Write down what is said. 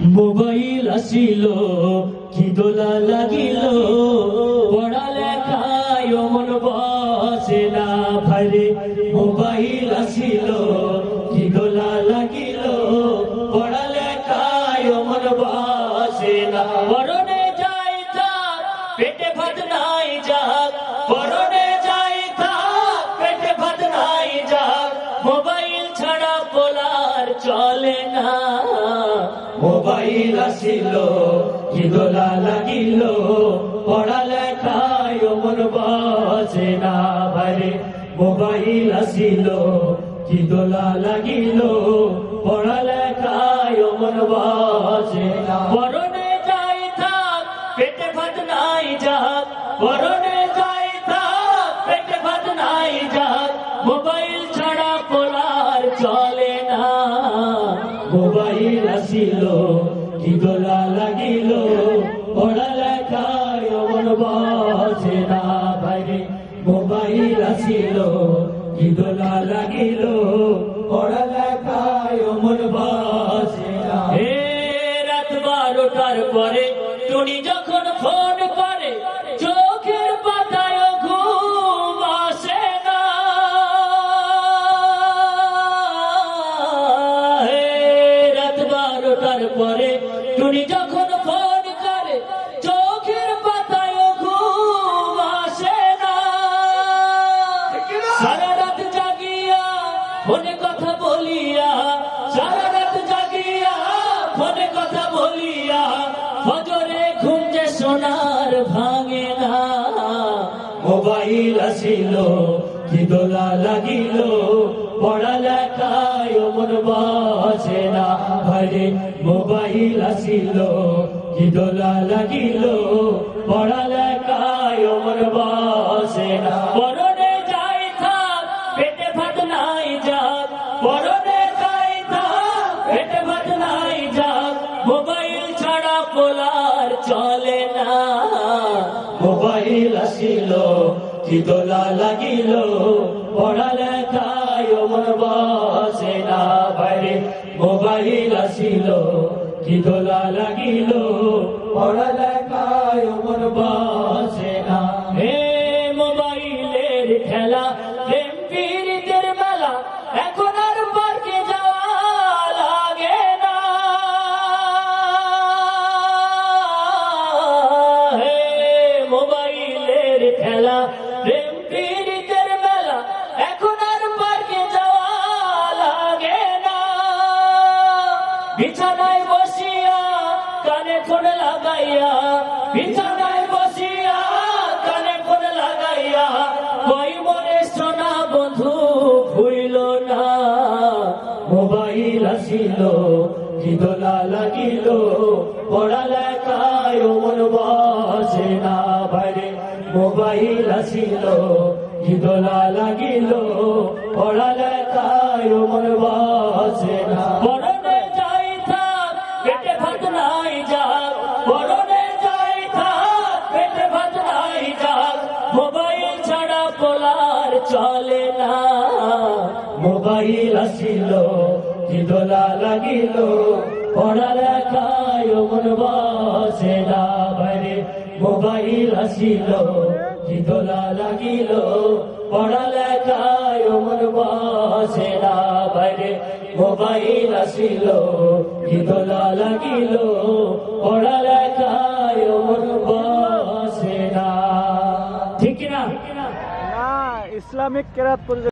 Mobile আসিল কি দোলা লাগিল পড়ালেখায় মন বসে না ভারে। মোবাইল আসিল কি দোলা লাগিল পড়ালেখায় মন বসে না। পরনে যাই থাক, পেটে ভাত নাই যাক। পরনে যাই থাক, পেটে ভাত নাই যাক। মোবাইল ছাড়া বলার চলে না। মোবাইল আসিল কি দোলা লাগিল পড়ালেখায় মন বসে না ভারে। মোবাইল আসিল কি দোলা লাগিল পড়ালেখায় মন বসে না। পরনে যাই থাক, পেটে ভাত নাই যাক। পরনে যাই থাক, পেটে ভাত নাই যাক। মোবাইল মোবাইল আসিল কি দোলা লাগিল পড়ালেখায় মন বসে না বাইরে। মোবাইল আসিল কি দোলা লাগিল পড়ালেখায় মন বসে না। রাত বারোটার পরে টুনি যখন ফোন করে টুনি যখন ফোন করে, চোখের পাতায় ঘুম আসে না। সারা রাত জাগিয়া ফোনে কথা বলিয়া, সারা রাত জাগিয়া ফোনে কথা বলিয়া, ফজরে ঘুম যে সোনার ভাঙে না। মোবাইল আসিল কি দোলা লাগিল, পড়ালেখায় মন বসে না। ভারে মোবাইল আসিল কি দোলা লাগিল থাক, পেটে নাই যাক। থাক নাই যাক। মোবাইল ছাড়া চলে না। মোবাইল আসিল কি দোলা লাগিল, পড়ালেখায় মন বসে না বাইরে মোবাইল আসিল কি দোলা লাগিল বসে না। হে মোবাইলের খেলা বিছানায় বসিয়া কানে ফোন লাগাইয়া, বিছানায় বসিয়া কানে ফোন লাগাইয়া কই মনে সোনা বন্ধু ভুইল না। মোবাইল আসিল কি দোলা লাগিল পড়ালেখায় মন বসে না বাইরে। মোবাইল আসিল কি দোলা লাগিল পড়ালেখায় মন বসে না। নাই যাক পরনে যাই থাক, পেটে মোবাইল ছাড়া পোলার দোলা লাগিল পড়ালেখায় মন বসে না বাইরে। লাগিল পড়ালেখায় মন বসে না বাইরে। মোবাইল আসিল কি দোলা লাগিল পড়ালেখায় বসে না। ঠিক না ইসলামিক কেরাত